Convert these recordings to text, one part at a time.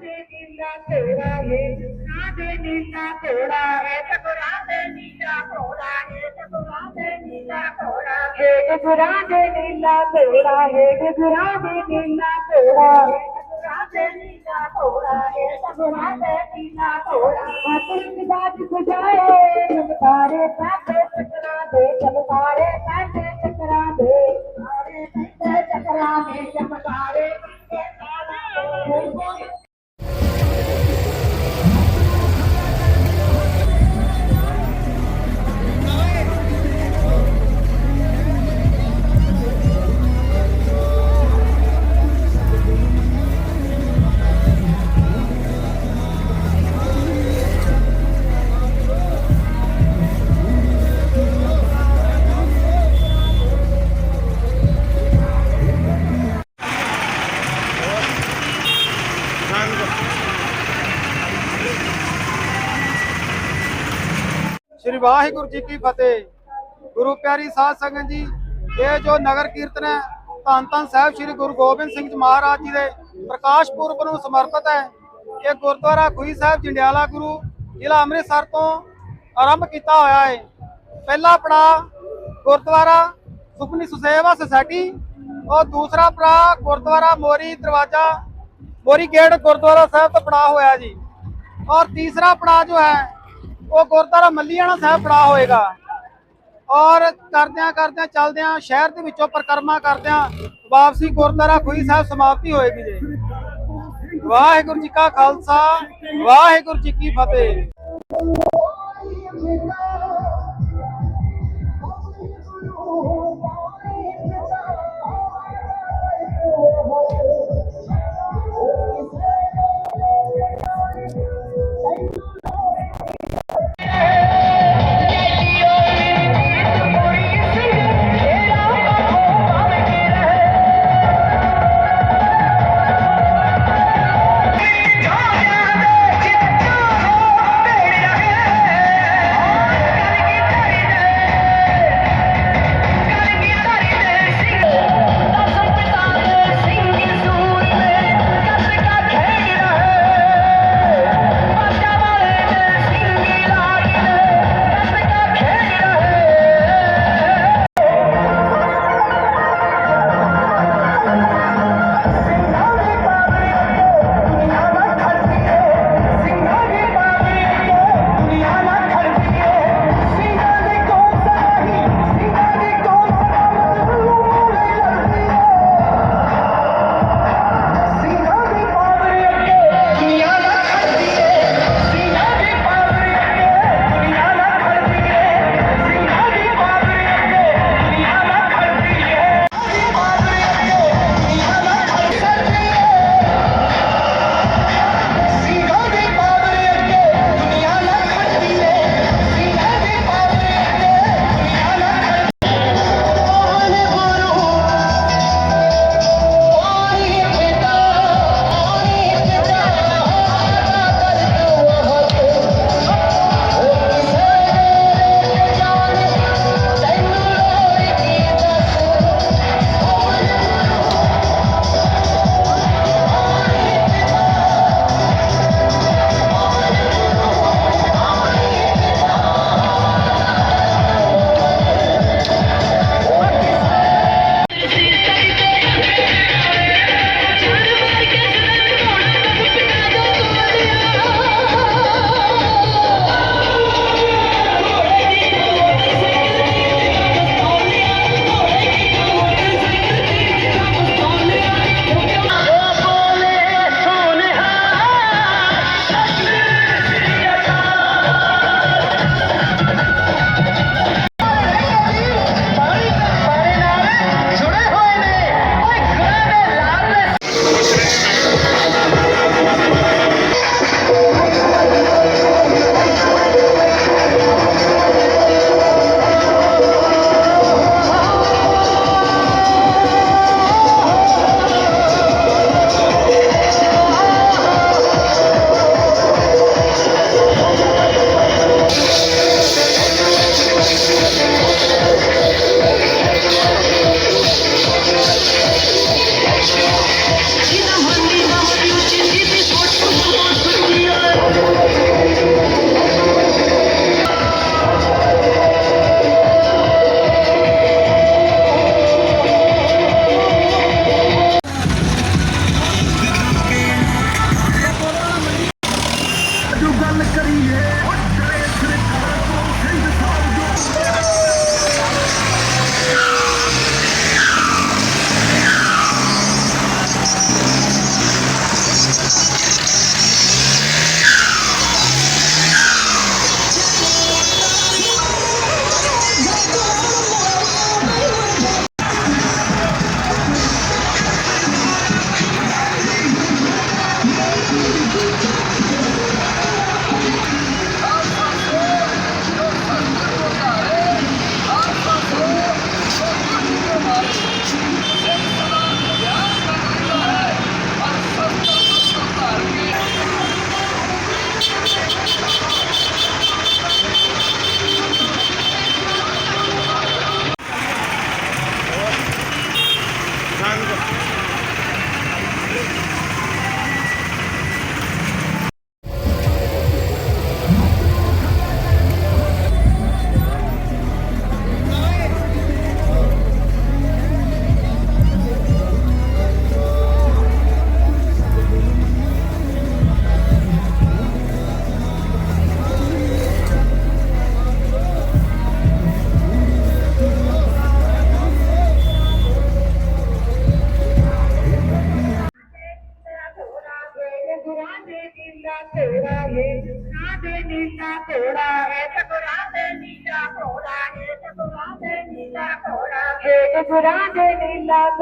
ਗੁਰਾਂ ਦੇ ਨੀਲਾ ਘੋੜਾ ਹੈ ਨਾ ਦੇ ਨੀਲਾ ਘੋੜਾ ਹੈ ਟਕਰਾ ਦੇ ਨੀਲਾ ਘੋੜਾ ਹੈ ਟਕਰਾ ਦੇ ਨੀਲਾ ਘੋੜਾ ਹੈ ਗੁਰਾਂ ਦੇ ਨੀਲਾ ਘੋੜਾ ਹੈ ਗੁਰਾਂ ਦੇ ਨੀਲਾ ਘੋੜਾ ਹੈ ਟਕਰਾ ਦੇ ਨੀਲਾ ਘੋੜਾ ਹੈ ਟਕਰਾ ਦੇ ਨੀਲਾ ਘੋੜਾ ਆਪਣੀ ਸ਼੍ਰੀ ਵਾਹਿਗੁਰੂ ਜੀ ਕੀ ਫਤਿਹ। ਗੁਰੂ ਪਿਆਰੀ ਸਾਧ ਸੰਗਤ ਜੀ, ਇਹ ਜੋ ਨਗਰ ਕੀਰਤਨ ਹੈ, ਧੰਨ ਧੰਨ ਸਾਹਿਬ ਸ਼੍ਰੀ ਗੁਰੂ ਗੋਬਿੰਦ ਸਿੰਘ ਜੀ ਮਹਾਰਾਜ ਜੀ ਦੇ ਪ੍ਰਕਾਸ਼ ਪੁਰਬ ਨੂੰ ਸਮਰਪਿਤ ਹੈ। ਇਹ ਗੁਰਦੁਆਰਾ ਖੁਈ ਸਾਹਿਬ ਜੰਡਿਆਲਾ ਗੁਰੂ ਜ਼ਿਲ੍ਹਾ ਅੰਮ੍ਰਿਤਸਰ ਤੋਂ ਆਰੰਭ ਕੀਤਾ ਹੋਇਆ ਹੈ। ਪਹਿਲਾ ਪੜਾਅ ਗੁਰਦੁਆਰਾ ਸੁਖਨੀ ਸੁਸੇਵਾ ਸੁਸਾਇਟੀ ਔਰ ਦੂਸਰਾ ਪੜਾਅ ਗੁਰਦੁਆਰਾ ਮੋਰੀ ਦਰਵਾਜ਼ਾ, ਮੋਰੀ ਗੇਟ ਗੁਰਦੁਆਰਾ ਸਾਹਿਬ ਤੋਂ ਪੜਾਅ ਹੋਇਆ ਜੀ। ਔਰ ਤੀਸਰਾ ਪੜਾਅ ਜੋ ਹੈ ਉਹ ਗੁਰਦੁਆਰਾ ਮੱਲੀਆਣਾ ਸਾਹਿਬ ਪੜਾ ਹੋਏਗਾ। ਔਰ ਕਰਦਿਆਂ ਕਰਦਿਆਂ ਚੱਲਦਿਆਂ ਸ਼ਹਿਰ ਦੇ ਵਿੱਚੋਂ ਪਰਿਕਰਮਾ ਕਰਦਿਆਂ ਵਾਪਸੀ ਗੁਰਦੁਆਰਾ ਖੁਈ ਸਾਹਿਬ ਸਮਾਪਤੀ ਹੋਏਗੀ ਜੀ। ਵਾਹਿਗੁਰੂ ਜੀ ਕਾ ਖਾਲਸਾ, ਵਾਹਿਗੁਰੂ ਜੀ ਕੀ ਫਤਿਹ।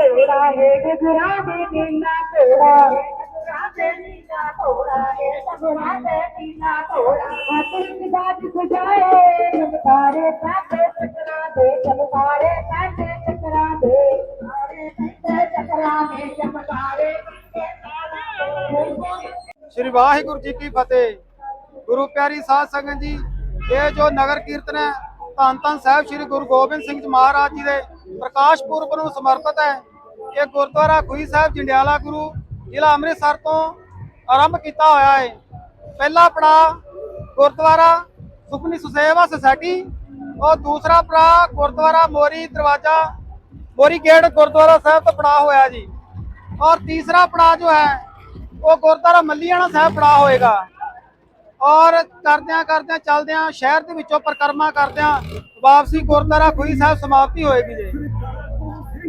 ਘੋੜਾ ਹੈ ਗੁਰਾਂ ਦੇ ਨੀਲਾ ਘੋੜਾ ਹੈ ਦੇ ਨੀਲਾ ਘੋੜਾ ਹੈ ਗੁਰਾਂ ਦੇ ਨੀਲਾ ਘੋੜਾ ਹੱਥ ਬਾਜ ਸਜਾਏ ਚਮਕਾਰੇ ਪੈਸੇ ਚੱਕਰਾਂ ਦੇ ਚਮਕਾਰੇ ਪੈਸੇ ਚੱਕਰਾਂ ਦੇ। ਸਾਰੇ ਪੈਸੇ ਚੱਕਰਾਂ ਦੇ ਚਮਕਾਰੇ ਸ਼੍ਰੀ ਵਾਹਿਗੁਰੂ ਜੀ ਕੀ ਫਤਿਹ। ਗੁਰੂ ਪਿਆਰੀ ਸਾਧ ਸੰਗਤ ਜੀ, ਇਹ ਜੋ ਨਗਰ ਕੀਰਤਨ ਹੈ, ਧੰਨ ਧੰਨ ਸਾਹਿਬ ਸ਼੍ਰੀ ਗੁਰੂ ਗੋਬਿੰਦ ਸਿੰਘ ਜੀ ਮਹਾਰਾਜ ਜੀ ਦੇ ਪ੍ਰਕਾਸ਼ ਪੁਰਬ ਨੂੰ ਸਮਰਪਿਤ ਹੈ। ਇਹ ਗੁਰਦੁਆਰਾ ਖੁਈ ਸਾਹਿਬ ਜੰਡਿਆਲਾ ਗੁਰੂ ਜ਼ਿਲ੍ਹਾ ਅੰਮ੍ਰਿਤਸਰ ਤੋਂ ਆਰੰਭ ਕੀਤਾ ਹੋਇਆ ਹੈ। ਪਹਿਲਾ ਪੜਾਅ ਗੁਰਦੁਆਰਾ ਸੁਖਨੀ ਸੁਸੇਵਾ ਸੁਸਾਇਟੀ ਔਰ ਦੂਸਰਾ ਪੜਾਅ ਗੁਰਦੁਆਰਾ ਮੋਰੀ ਦਰਵਾਜ਼ਾ ਮੋਰੀ ਗੇਟ ਗੁਰਦੁਆਰਾ ਸਾਹਿਬ ਤੋਂ ਪੜਾਅ ਹੋਇਆ ਜੀ। ਔਰ ਤੀਸਰਾ ਪੜਾਅ ਜੋ ਹੈ, ਉਹ ਗੁਰਦੁਆਰਾ ਮੱਲੀਆਣਾ ਸਾਹਿਬ ਪੜਾ ਹੋਏਗਾ। ਔਰ ਕਰਦਿਆਂ ਕਰਦਿਆਂ ਚੱਲਦਿਆਂ ਸ਼ਹਿਰ ਦੇ ਵਿੱਚੋਂ ਪਰਿਕਰਮਾ ਕਰਦਿਆਂ ਵਾਪਸੀ ਗੁਰਦੁਆਰਾ ਖੁਈ ਸਾਹਿਬ ਸਮਾਪਤੀ ਹੋਏਗੀ ਜੀ।